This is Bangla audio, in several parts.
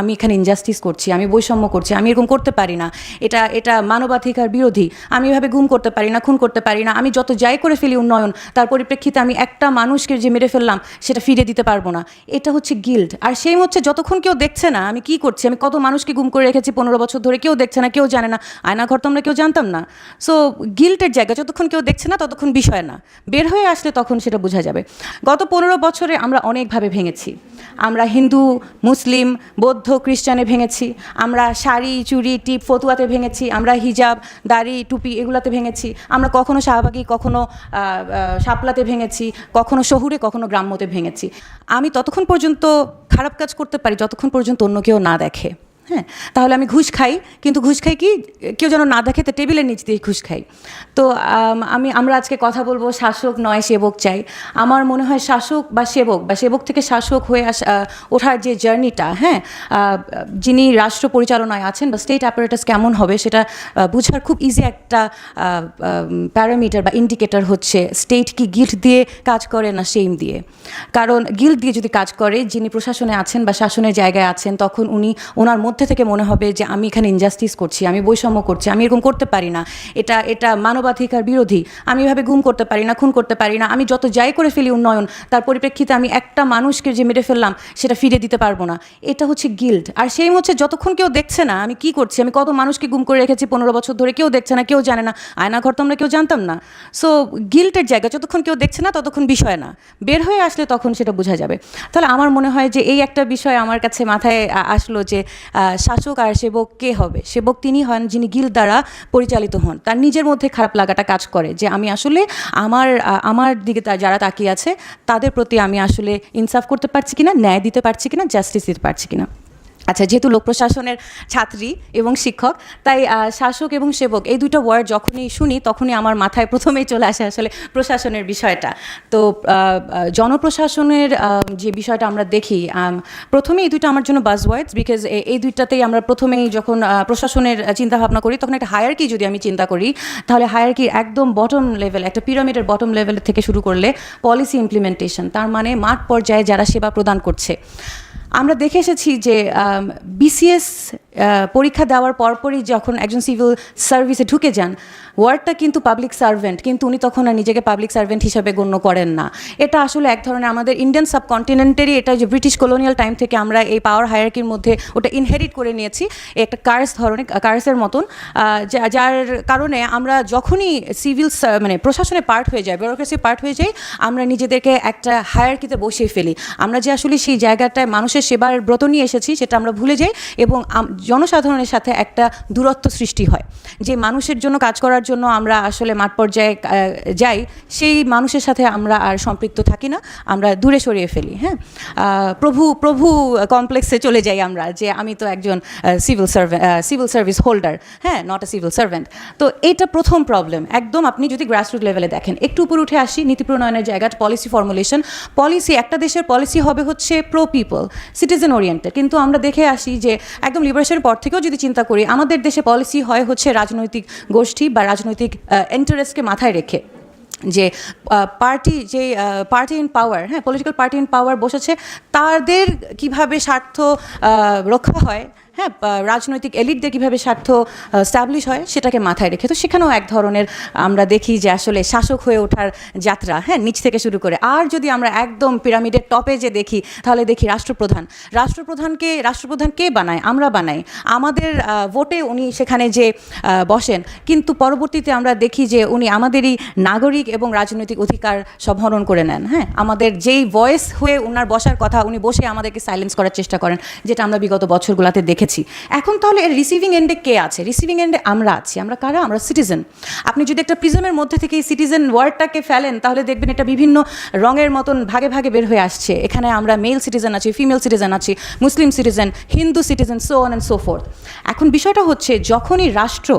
আমি এখানে ইনজাস্টিস করছি, আমি বৈষম্য করছি, আমি এরকম করতে পারি না। এটা এটা মানবাধিকার বিরোধী। আমি এভাবে গুম করতে পারি না, খুন করতে পারি না। আমি যত যাই করে ফেলি উন্নয়ন, তার পরিপ্রেক্ষিতে আমি একটা মানুষকে যে মেরে ফেললাম, সেটা ফিরে দিতে পারব না। এটা হচ্ছে গিল্ড আর সেই হচ্ছে যতক্ষণ কেউ দেখছে না, আমি কি করছি? আমি কত মানুষকে গুম করে রেখেছি পনেরো বছর ধরে, কেউ দেখছে না, কেউ জানে না। আয়নাঘর তো আমরা কেউ জানতাম না। সো গিল্টের জায়গা, যতক্ষণ কেউ দেখছে না, ততক্ষণ বিষয় না। বের হয়ে আসলে তখন সেটা বোঝা যাবে। গত পনেরো বছরে আমরা অনেকভাবে ভেঙেছি। আমরা হিন্দু, মুসলিম, বৌদ্ধ খ্রিস্টানে ভেঙেছি। আমরা শাড়ি, চুড়ি, টিপ ফতুয়াতে ভেঙেছি। আমরা হিজাব, দাড়ি, টুপি এগুলাতে ভেঙেছি। আমরা কখনো শাহবাগি, কখনো শাপলাতে ভেঙেছি। কখনো শহুরে, কখনো গ্রাম্যতে ভেঙেছি। আমি ততক্ষণ পর্যন্ত খারাপ কাজ করতে পারি, যতক্ষণ পর্যন্ত অন্য কেউ না দেখে। হ্যাঁ তাহলে আমি ঘুষ খাই। কিন্তু ঘুষ খাই কি, কেউ যেন না দেখে তো টেবিলের নিচ দিয়ে ঘুষ খাই। তো, আমি আমরা আজকে কথা বলব শাসক নয়, সেবক চাই। আমার মনে হয় শাসক বা সেবক বা সেবক থেকে শাসক হয়ে আসা ওঠার যে জার্নিটা হ্যাঁ যিনি রাষ্ট্র পরিচালনায় আছেন বা স্টেট অ্যাপারেটাস কেমন হবে সেটা বোঝার খুব ইজি একটা প্যারামিটার বা ইন্ডিকেটার হচ্ছে স্টেট কি গিল্ট দিয়ে কাজ করে না সেইম দিয়ে। কারণ গিল্ট দিয়ে যদি কাজ করে, যিনি প্রশাসনে আছেন বা শাসনের জায়গায় আছেন, তখন উনি, ওনার মধ্যে থেকে মনে হবে যে আমি এখানে ইনজাস্টিস করছি, আমি বৈষম্য করছি, আমি এরকম করতে পারি না। এটা এটা মানবাধিকার বিরোধী। আমি এভাবে গুম করতে পারি না, খুন করতে পারি না। আমি যত যাই করে ফেলি উন্নয়ন, তার পরিপ্রেক্ষিতে আমি একটা মানুষকে যে মেরে ফেললাম, সেটা ফিরে দিতে পারব না। এটা হচ্ছে গিল্ড আর সেই হচ্ছে যতক্ষণ কেউ দেখছে না, আমি কি করছি? আমি কত মানুষকে গুম করে রেখেছি পনেরো বছর ধরে কেউ দেখছে না, কেউ জানে না। আয়নাঘর তো আমরা কেউ জানতাম না। সো গিল্টের জায়গা, যতক্ষণ কেউ দেখছে না, ততক্ষণ বিষয় না। বের হয়ে আসলে তখন সেটা বোঝা যাবে। তাহলে আমার মনে হয় যে এই একটা বিষয় আমার কাছে মাথায় আসলো যে শাসক আর সেবক কে হবে? সেবক তিনি হন যিনি গিল দ্বারা পরিচালিত হন। তার নিজের মধ্যে খারাপ লাগাটা কাজ করে যে আমি আসলে আমার আমার দিকে যারা তাকিয়ে আছে, তাদের প্রতি আমি আসলে ইনসাফ করতে পারছি কিনা, ন্যায় দিতে পারছি কিনা জাস্টিস দিতে পারছি কিনা। আচ্ছা যেহেতু লোক প্রশাসনের ছাত্রী এবং শিক্ষক, তাই শাসক এবং সেবক, এই দুটো ওয়ার্ড যখনই শুনি, তখনই আমার মাথায় প্রথমেই চলে আসে আসলে প্রশাসনের বিষয়টা। তো জনপ্রশাসনের যে বিষয়টা আমরা দেখি প্রথমে এই দুটো আমার জন্য বাজ ওয়ার্ডস বিকজ এই দুইটাতেই আমরা প্রথমেই যখন প্রশাসনের চিন্তা ভাবনা করি, তখন একটা হায়ারকি যদি আমি চিন্তা করি, তাহলে হায়ারকি একদম বটম লেভেল একটা পিরামিডের বটম লেভেল থেকে শুরু করলে পলিসি ইমপ্লিমেন্টেশন তার মানে মাঠ পর্যায়ে যারা সেবা প্রদান করছে। আমরা দেখে এসেছি যে বিসিএস পরীক্ষা দেওয়ার পরপরই যখন একজন সিভিল সার্ভিসে ঢুকে যান, ওয়ার্ডটা কিন্তু পাবলিক সার্ভেন্ট কিন্তু উনি তখন আর নিজেকে পাবলিক সার্ভেন্ট হিসাবে গণ্য করেন না। এটা আসলে এক ধরনের আমাদের ইন্ডিয়ান সাবকন্টিনেন্টেরই এটা যে ব্রিটিশ কলোনিয়াল টাইম থেকে আমরা এই পাওয়ার হায়ারকির মধ্যে ওটা ইনহেরিট করে নিয়েছি, একটা কার্স ধরনের কার্সের মতন। যার কারণে আমরা যখনই সিভিল মানে প্রশাসনে পার্ট হয়ে যায় ব্যুরোক্রেসি পার্ট হয়ে যাই, আমরা নিজেদেরকে একটা হায়ারকিতে বসিয়ে ফেলি। আমরা যে আসলে সেই জায়গাটায় মানুষের সেবার ব্রত নিয়ে এসেছি, সেটা আমরা ভুলে যাই এবং জনসাধারণের সাথে একটা দূরত্ব সৃষ্টি হয়। যে মানুষের জন্য কাজ করার জন্য আমরা আসলে মাঠ পর্যায়ে যাই, সেই মানুষের সাথে আমরা আর সম্পৃক্ত থাকি না। আমরা দূরে সরিয়ে ফেলি হ্যাঁ? প্রভু প্রভু কমপ্লেক্সে চলে যাই আমরা, যে আমি তো একজন civil servant civil service holder হ্যাঁ? নট এ সিভিল সার্ভেন্ট তো এটা প্রথম প্রবলেম একদম আপনি যদি গ্রাসরুট লেভেলে দেখেন, একটু উপরে উঠে আসি, নীতি প্রণয়নের জায়গাটা পলিসি ফর্মুলেশন পলিসি একটা দেশের পলিসি হবে হচ্ছে প্রো পিপল সিটিজেন ওরিয়েন্টেড কিন্তু আমরা দেখে আসি যে একদম লিবারেশনের পর থেকেও যদি চিন্তা করি, আমাদের দেশে পলিসি হয় হচ্ছে রাজনৈতিক গোষ্ঠী বা রাজনৈতিক ইন্টারেস্টকে মাথায় রেখে। যে পার্টি যে পার্টি ইন পাওয়ার হ্যাঁ পলিটিক্যাল পার্টি ইন পাওয়ার বসেছে, তাদের কীভাবে স্বার্থ রক্ষা হয় হ্যাঁ রাজনৈতিক এলিটদের কীভাবে স্বার্থ স্ট্যাবলিশ হয় সেটাকে মাথায় রেখে। তো সেখানেও এক ধরনের আমরা দেখি যে আসলে শাসক হয়ে ওঠার যাত্রা হ্যাঁ নিচ থেকে শুরু করে। আর যদি আমরা একদম পিরামিডের টপে যে দেখি, তাহলে দেখি রাষ্ট্রপ্রধান। রাষ্ট্রপ্রধানকে, রাষ্ট্রপ্রধান কে বানায়? আমরা বানাই। আমাদের ভোটে উনি সেখানে যে বসেন, কিন্তু পরবর্তীতে আমরা দেখি যে উনি আমাদেরই নাগরিক এবং রাজনৈতিক অধিকার সব হরণ করে নেন হ্যাঁ। আমাদের যেই ভয়েস হয়ে ওনার বসার কথা, উনি বসে আমাদেরকে সাইলেন্স করার চেষ্টা করেন, যেটা আমরা বিগত বছরগুলোতে দেখেছি। এখন তাহলে এর রিসিভিং এন্ডে কে আছে? রিসিভিং এন্ডে আমরা আছি। আমরা কারা? আমরা সিটিজেন আপনি যদি একটা প্রিজমের মধ্যে থেকে এই সিটিজেন ওয়ার্ডটাকে ফেলেন, তাহলে দেখবেন এটা বিভিন্ন রঙের মতন ভাগে ভাগে বের হয়ে আসছে। এখানে আমরা মেল সিটিজেন আছি ফিমেল সিটিজেন আছি Muslim citizen Hindu citizen so on and so forth এখন বিষয়টা হচ্ছে, যখনই রাষ্ট্র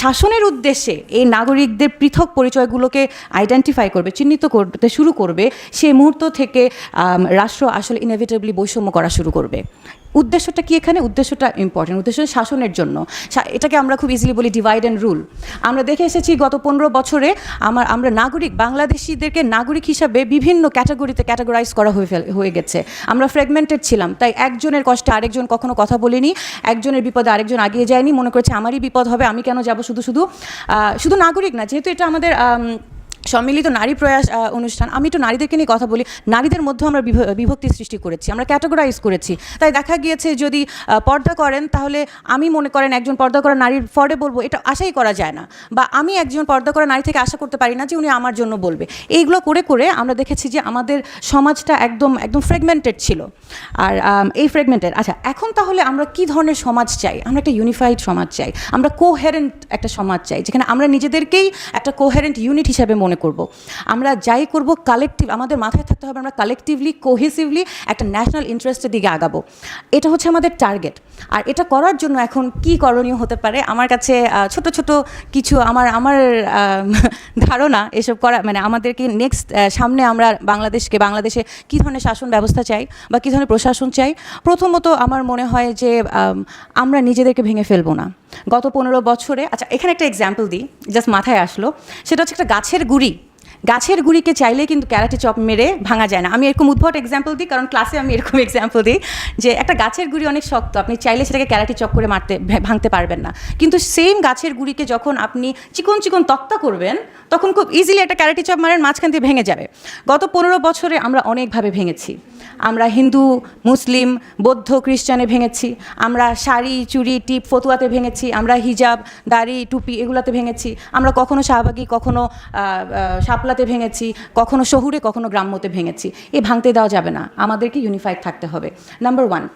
শাসনের উদ্দেশ্যে এই নাগরিকদের পৃথক পরিচয়গুলোকে আইডেন্টিফাই করবে, চিহ্নিত করতে শুরু করবে সেই মুহূর্ত থেকে রাষ্ট্র আসলে ইনএভিটেবলি বৈষম্য করা শুরু করবে। উদ্দেশ্যটা কি এখানে? উদ্দেশ্যটা ইম্পর্টেন্ট উদ্দেশ্য শাসনের জন্য। এটাকে আমরা খুব ইজিলি বলি ডিভাইড অ্যান্ড রুল আমরা দেখে এসেছি গত পনেরো বছরে আমার আমরা নাগরিক বাংলাদেশিদেরকে নাগরিক হিসাবে বিভিন্ন ক্যাটাগরিতে ক্যাটাগরাইজ করা হয়ে ফেল হয়ে গেছে। আমরা ফ্র্যাগমেন্টেড ছিলাম তাই একজনের কষ্টে আরেকজন কখনো কথা বলিনি একজনের বিপদে আরেকজন আগিয়ে যায়নি মনে করেছে আমারই বিপদ হবে আমি কেন যাব শুধু শুধু শুধু নাগরিক না যেহেতু এটা আমাদের আম, সম্মিলিত নারী প্রয়াস অনুষ্ঠান, আমি একটু নারীদেরকে নিয়ে কথা বলি। নারীদের মধ্যে আমরা বিভ- বিভক্তি সৃষ্টি করেছি, আমরা ক্যাটাগরাইজ করেছি। তাই দেখা গিয়েছে যদি পর্দা করেন, তাহলে আমি মনে করেন একজন পর্দা করা নারীর ফরে বলব, এটা আশাই করা যায় না। বা আমি একজন পর্দা করা নারী থেকে আশা করতে পারি না যে উনি আমার জন্য বলবে। এইগুলো করে করে আমরা দেখেছি যে আমাদের সমাজটা একদম একদম ফ্রেগমেন্টেড ছিল। আর এই ফ্রেগমেন্টেড আচ্ছা এখন তাহলে আমরা কি ধরনের সমাজ চাই? আমরা একটা ইউনিফাইড সমাজ চাই। আমরা কোহেরেন্ট একটা সমাজ চাই, যেখানে আমরা নিজেদেরকেই একটা কোহেরেন্ট ইউনিট হিসাবে মনে করব। আমরা যাই করব কালেকটিভ আমাদের মাথায় থাকতে হবে আমরা কালেকটিভলি কোহেসিভলি একটা ন্যাশনাল ইন্টারেস্টের দিকে আগাবো। এটা হচ্ছে আমাদের টার্গেট আর এটা করার জন্য এখন কি করণীয় হতে পারে? আমার কাছে ছোট ছোট কিছু আমার আমার ধারণা এসব করা মানে আমাদেরকে নেক্সট সামনে আমরা বাংলাদেশকে, বাংলাদেশে কী ধরনের শাসন ব্যবস্থা চাই বা কী ধরনের প্রশাসন চাই? প্রথমত আমার মনে হয় যে আমরা নিজেদেরকে ভেঙে ফেলব না। গত পনেরো বছরে আচ্ছা এখানে একটা এক্সাম্পল দিই জাস্ট মাথায় আসলো। সেটা হচ্ছে একটা গাছের গুড়ি। গাছের গুড়িকে চাইলে কিন্তু ক্যারাটে চপ মেরে ভাঙা যায় না। আমি এরকম উদ্ভট এক্সাম্পল দিই কারণ ক্লাসে আমি এরকম এক্সাম্পল দিই যে একটা গাছের গুড়ি অনেক শক্ত আপনি চাইলে সেটাকে ক্যারাটে চপ করে মারতে ভাঙতে পারবেন না। কিন্তু সেম গাছের গুড়িকে যখন আপনি চিকন চিকন তক্তা করবেন তখন খুব ইজিলি একটা ক্যারাটে চপ মারেন মাঝখান দিয়ে ভেঙে যাবে। গত পনেরো বছরে আমরা অনেকভাবে ভেঙেছি। আমরা হিন্দু মুসলিম বৌদ্ধ খ্রিস্টানে ভেঙেছি। আমরা শাড়ি চুড়ি টিপ ফতুয়াতে ভেঙেছি। আমরা হিজাব দাড়ি টুপি এগুলাতে ভেঙেছি। আমরা কখনো শাহবাগি কখনো আহ, আহ, ভেঙেছি কখনো শহুরে কখনো গ্রাম্যতে ভেঙেছি। এ ভাঙতে দেওয়া যাবে না। আমাদেরকে ইউনিফাইড থাকতে হবে। নাম্বার ওয়ান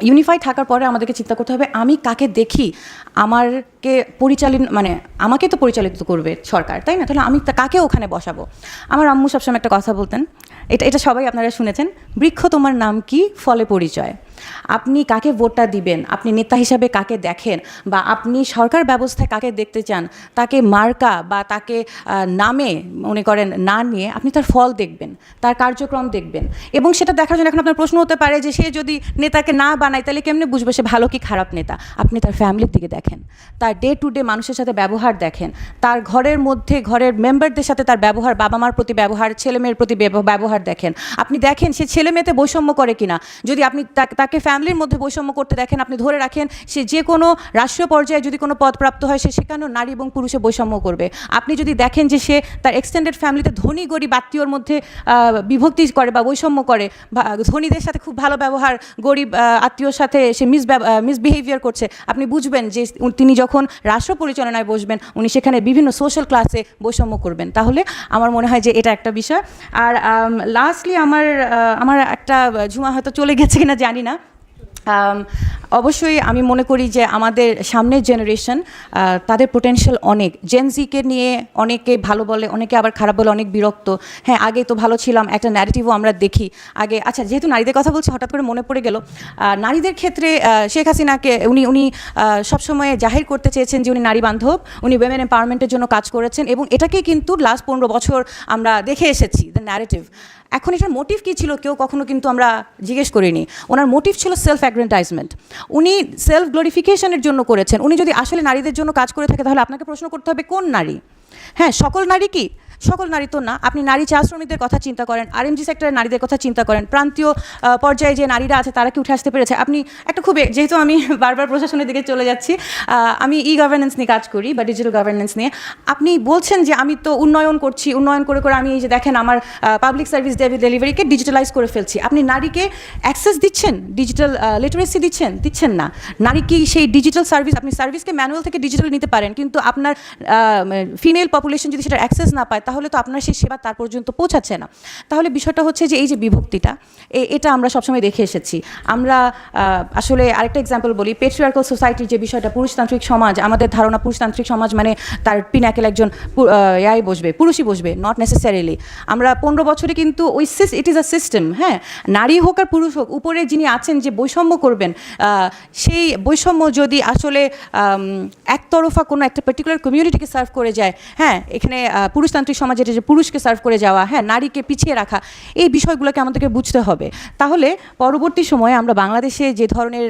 ইউনিফাইড থাকার পরে আমাদেরকে চিন্তা করতে হবে আমি কাকে দেখি? আমারকে পরিচালিত মানে আমাকে তো পরিচালিত করবে সরকার তাই না? তাহলে আমি কাকে ওখানে বসাবো? আমার আম্মু সবসময় একটা কথা বলতেন এটা এটা সবাই আপনারা শুনেছেন বৃক্ষ তোমার নাম কি? ফলে পরিচয়। আপনি কাকে ভোটটা দিবেন? আপনি নেতা হিসাবে কাকে দেখেন? বা আপনি সরকার ব্যবস্থায় কাকে দেখতে চান? তাকে মার্কা বা তাকে নামে মনে করেন না নিয়ে আপনি তার ফল দেখবেন, তার কার্যক্রম দেখবেন। এবং সেটা দেখার জন্য এখন আপনার প্রশ্ন হতে পারে যে সে যদি নেতাকে না বানায় তাহলে কেমনে বুঝবে সে ভালো কি খারাপ নেতা? আপনি তার ফ্যামিলির দিকে দেখেন, তার ডে টু ডে মানুষের সাথে ব্যবহার দেখেন, তার ঘরের মধ্যে ঘরের মেম্বারদের সাথে তার ব্যবহার বাবা মার প্রতি ব্যবহার ছেলে মেয়ের প্রতি ব্যবহার দেখেন। আপনি দেখেন সে ছেলে মেয়েতে বৈষম্য করে কিনা? যদি আপনি তাকে ফ্যামিলির মধ্যে বৈষম্য করতে দেখেন, আপনি ধরে রাখেন, সে যে কোনো রাষ্ট্রীয় পর্যায়ে যদি কোনো পদ প্রাপ্ত হয়, সে সেখানেও নারী এবং পুরুষে বৈষম্য করবে। আপনি যদি দেখেন যে সে তার এক্সটেন্ডেড ফ্যামিলিতে ধনী, গরিব আত্মীয়র মধ্যে বিভক্তি করে বা বৈষম্য করে ধনীদের সাথে খুব ভালো ব্যবহার, গরিব আত্মীয়র সাথে সে মিস মিসবিহেভিয়ার করছে, আপনি বুঝবেন যে তিনি যখন রাষ্ট্র পরিচালনায় বসবেন, উনি সেখানে বিভিন্ন সোশ্যাল ক্লাসে বৈষম্য করবেন। তাহলে আমার মনে হয় যে এটা একটা বিষয়। আর লাস্টলি আমার আমার একটা ঝুমা হয়তো চলে গেছে কিনা জানি না। অবশ্যই আমি মনে করি যে আমাদের সামনের জেনারেশন তাদের পোটেনশিয়াল অনেক। জেনজিকে নিয়ে অনেকে ভালো বলে, অনেকে আবার খারাপ বলে, অনেক বিরক্ত। হ্যাঁ আগে তো ভালো ছিলাম, একটা ন্যারেটিভও আমরা দেখি। আগে আচ্ছা যেহেতু নারীদের কথা বলছি, হঠাৎ করে মনে পড়ে গেল নারীদের ক্ষেত্রে শেখ হাসিনাকে উনি উনি সবসময় জাহির করতে চেয়েছেন যে উনি নারী বান্ধব, উনি উইমেন এম্পাওয়ারমেন্টের জন্য কাজ করেছেন এবং এটাকেই কিন্তু লাস্ট পনেরো বছর আমরা দেখে এসেছি দ্য ন্যারেটিভ এখন এটার মোটিভ কী ছিল কেউ কখনো কিন্তু আমরা জিজ্ঞেস করিনি। ওনার মোটিভ ছিল সেলফ অ্যাডভার্টাইজমেন্ট উনি সেলফ গ্লোরিফিকেশনের জন্য করেছেন। উনি যদি আসলে নারীদের জন্য কাজ করে থাকে, তাহলে আপনাকে প্রশ্ন করতে হবে, কোন নারী? হ্যাঁ সকল নারী কি? সকল নারী তো না, আপনি নারী চা শ্রমিকদের কথা চিন্তা করেন আর আরএমজি সেক্টরের নারীদের কথা চিন্তা করেন, প্রান্তীয় পর্যায়ে যে নারীরা আছে তারা কি উঠে আসতে পেরেছে? আপনি একটা খুব যেহেতু আমি বারবার প্রশাসনের দিকে চলে যাচ্ছি আমি ই গভর্নেন্স নিয়ে কাজ করি বা ডিজিটাল গভর্নেন্স নিয়ে। আপনি বলছেন যে আমি তো উন্নয়ন করছি, উন্নয়ন করে করে আমি এই যে দেখেন আমার পাবলিক সার্ভিস ডেলিভারিকে ডিজিটালাইজ করে ফেলছি। আপনি নারীকে অ্যাক্সেস দিচ্ছেন? ডিজিটাল লিটারেসি দিচ্ছেন? দিচ্ছেন না। নারী কি সেই ডিজিটাল সার্ভিস আপনি সার্ভিসকে ম্যানুয়াল থেকে ডিজিটাল নিতে পারেন, কিন্তু আপনার ফিমেল পপুলেশন যদি সেটা অ্যাক্সেস না পায় তাহলে তো আপনার সেই সেবা তার পর্যন্ত পৌঁছাচ্ছে না। তাহলে বিষয়টা হচ্ছে যে এই যে বিভক্তিটা এটা আমরা সবসময় দেখে এসেছি। আমরা আসলে আরেকটা এক্সাম্পল বলি পেট্রিয়ার্কাল সোসাইটির যে বিষয়টা পুরুষতান্ত্রিক সমাজ আমাদের ধারণা পুরুষতান্ত্রিক সমাজ মানে তার পিনাকেল একজন ইয়াই বসবে পুরুষই বসবে নট নেসেসারিলি আমরা পনেরো বছরে কিন্তু ওই ইট ইজ আ সিস্টেম হ্যাঁ? নারী হোক আর পুরুষ হোক উপরে যিনি আছেন যে বৈষম্য করবেন সেই বৈষম্য যদি আসলে একতরফা কোনো একটা পার্টিকুলার কমিউনিটিকে সার্ভ করে যায় হ্যাঁ? এখানে আহ, সমাজের যে পুরুষকে সার্ভ করে যাওয়া হ্যাঁ নারীকে পিছিয়ে রাখা, এই বিষয়গুলোকে আমাদেরকে বুঝতে হবে। তাহলে পরবর্তী সময়ে আমরা বাংলাদেশে যে ধরনের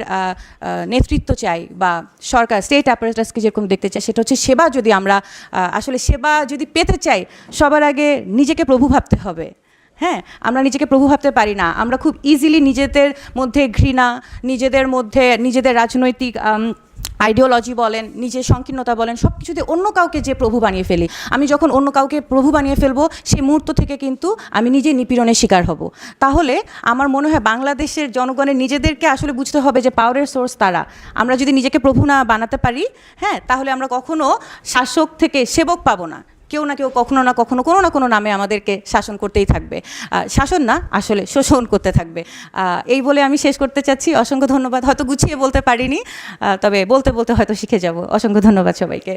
নেতৃত্ব চাই বা সরকার স্টেট অ্যাপারেটাসকে যেরকম দেখতে চাই, সেটা হচ্ছে সেবা যদি আমরা আসলে সেবা যদি পেতে চাই, সবার আগে নিজেকে প্রভু ভাবতে হবে। হ্যাঁ আমরা নিজেকে প্রভু ভাবতে পারি না। আমরা খুব ইজিলি নিজেদের মধ্যে ঘৃণা, নিজেদের মধ্যে, নিজেদের রাজনৈতিক আইডিওলজি বলেন, নিজের সংকীর্ণতা বলেন সব কিছুতে অন্য কাউকে যে প্রভু বানিয়ে ফেলি, আমি যখন অন্য কাউকে প্রভু বানিয়ে ফেলব, সেই মুহূর্ত থেকে কিন্তু আমি নিজে নিপীড়নের শিকার হব। তাহলে আমার মনে হয় বাংলাদেশের জনগণের নিজেদেরকে আসলে বুঝতে হবে যে পাওয়ারের সোর্স তারা। আমরা যদি নিজেকে প্রভু না বানাতে পারি হ্যাঁ তাহলে আমরা কখনো শাসক থেকে সেবক পাবো না। কেউ না কেউ কখনো না কখনো কোনো না কোনো নামে আমাদেরকে শাসন করতেই থাকবে। শাসন না, আসলে শোষণ করতে থাকবে। এই বলে আমি শেষ করতে চাচ্ছি। অসংখ্য ধন্যবাদ। হয়তো গুছিয়ে বলতে পারিনি। তবে বলতে বলতে হয়তো শিখে যাব। অসংখ্য ধন্যবাদ সবাইকে।